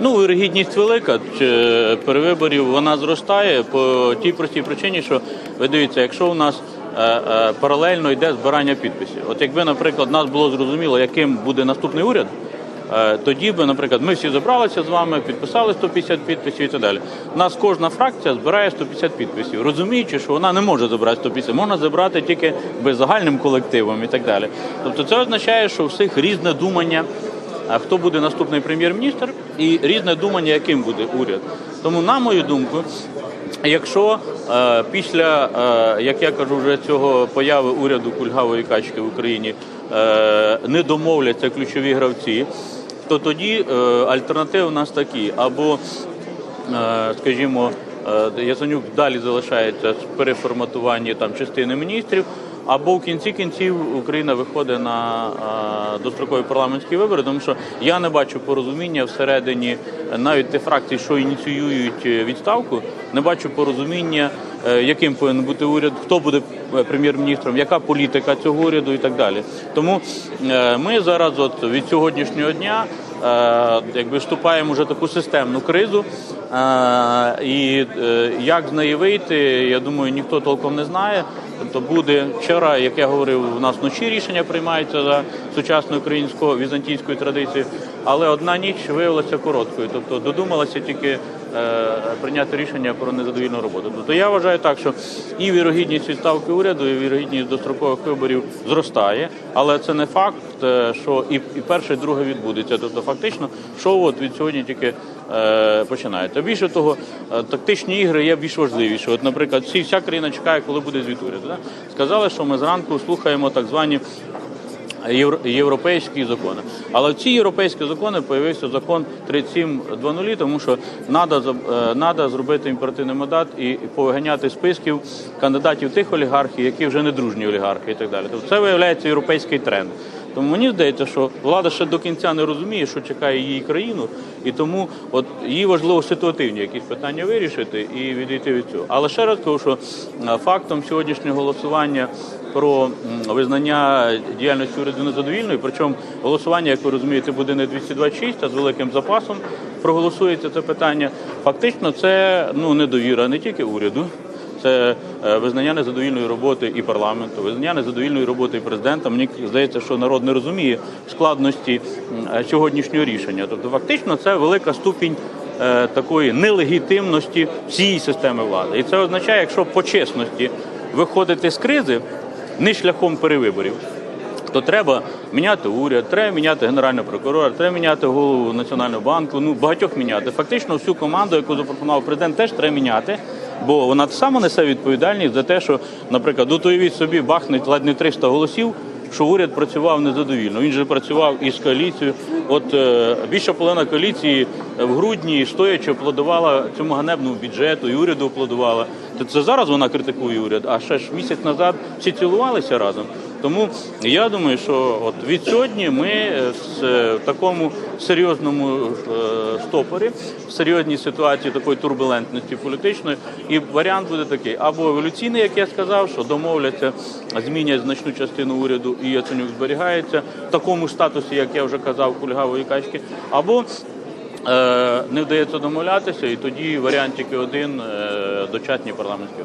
Ну, вирогідність велика чи перевиборів вона зростає по тій простій причині, що ви дивіться, якщо у нас е, е, паралельно йде збирання підписів. От якби, наприклад, нас було зрозуміло, яким буде наступний уряд, е, тоді би, наприклад, ми всі зібралися з вами, підписали 150 підписів і так далі. Нас кожна фракція збирає 150 підписів, розуміючи, що вона не може забрати 150, можна забрати тільки би загальним колективом і так далі. Тобто це означає, що у всіх різне думання хто буде наступний прем'єр-міністр, і різне думання, яким буде уряд. Тому, на мою думку, якщо е, після, е, як я кажу, вже цього появи уряду кульгавої качки в Україні е, не домовляться ключові гравці, то тоді альтернативи у нас такі або скажімо, Яценюк далі залишається з переформатування там частини міністрів. Або в кінці кінців Україна виходить на дострокові парламентські вибори, тому що я не бачу порозуміння всередині навіть тих фракцій, що ініціюють е, відставку, не бачу порозуміння, е, яким повинен бути уряд, хто буде е, прем'єр-міністром, яка політика цього уряду і так далі. Тому е, ми зараз, от від сьогоднішнього дня, якби вступаємо вже таку системну кризу. І як з неї вийти, я думаю, ніхто толком не знає. Тобто буде вчора, як я говорив, у нас вночі рішення приймаються за сучасною українською візантійською традицією, але одна ніч виявилася короткою. Тобто додумалася тільки прийняти рішення про незадовільну роботу. Тобто я вважаю так, що і вірогідність відставки уряду, і вірогідність дострокових виборів зростає, але це не факт, е, що і, перше, і друге відбудеться. Тобто, фактично, шоу от від сьогодні тільки е, починається. Більше того, е, тактичні ігри є більш важливіші. От, наприклад, всі вся країна чекає, коли буде звіт уряду. Да? Сказали, що ми зранку слухаємо так звані. Євро- Європейські закони, але ці європейські закони появився закон 37.00, тому що треба зробити імперативний мандат і і повиганяти списків кандидатів тих олігархів, які вже не дружні олігархи і так далі. Тобто це виявляється європейський тренд. Тому мені здається, що влада ще до кінця не розуміє, що чекає її країну, і тому от їй важливо ситуативні якісь питання вирішити і відійти від цього. Але ще раз кажу, що е, фактом сьогоднішнього голосування про визнання діяльності уряду незадовільною, причому голосування, як ви розумієте, буде не 226, а з великим запасом проголосується це питання. Фактично, це ну недовіра не тільки уряду. Це е, визнання незадовільної роботи і парламенту, визнання незадовільної роботи і президента. Мені здається, що народ не розуміє складності е, сьогоднішнього рішення. Тобто, фактично, це велика ступінь е, такої нелегітимності всієї системи влади. І це означає, якщо по чесності виходити з кризи не шляхом перевиборів, то треба міняти уряд, треба міняти генерального прокурора, треба міняти голову національного банку. Ну багатьох міняти. Фактично, всю команду, яку запропонував президент, теж треба міняти. Бо вона само несе відповідальність за те, що, наприклад, от уявіть собі бахнуть ледь не 300 голосів, що уряд працював незадовільно. Він же працював із коаліцією. От е, більша половина коаліції в грудні стоячи аплодувала цьому ганебному бюджету, і уряду аплодувала. То це зараз вона критикує уряд, а ще ж місяць назад всі цілувалися разом. Тому я думаю, що от від ми е, е, в такому серйозному е, стопорі, в серйозній ситуації такої турбулентності політичної, і варіант буде такий: або еволюційний, як я сказав, що домовляться, змінять значну частину уряду і Яценюк зберігається в такому статусі, як я вже казав, кульгавої качки, або не вдається домовлятися, і тоді варіант тільки один дочатні парламентські.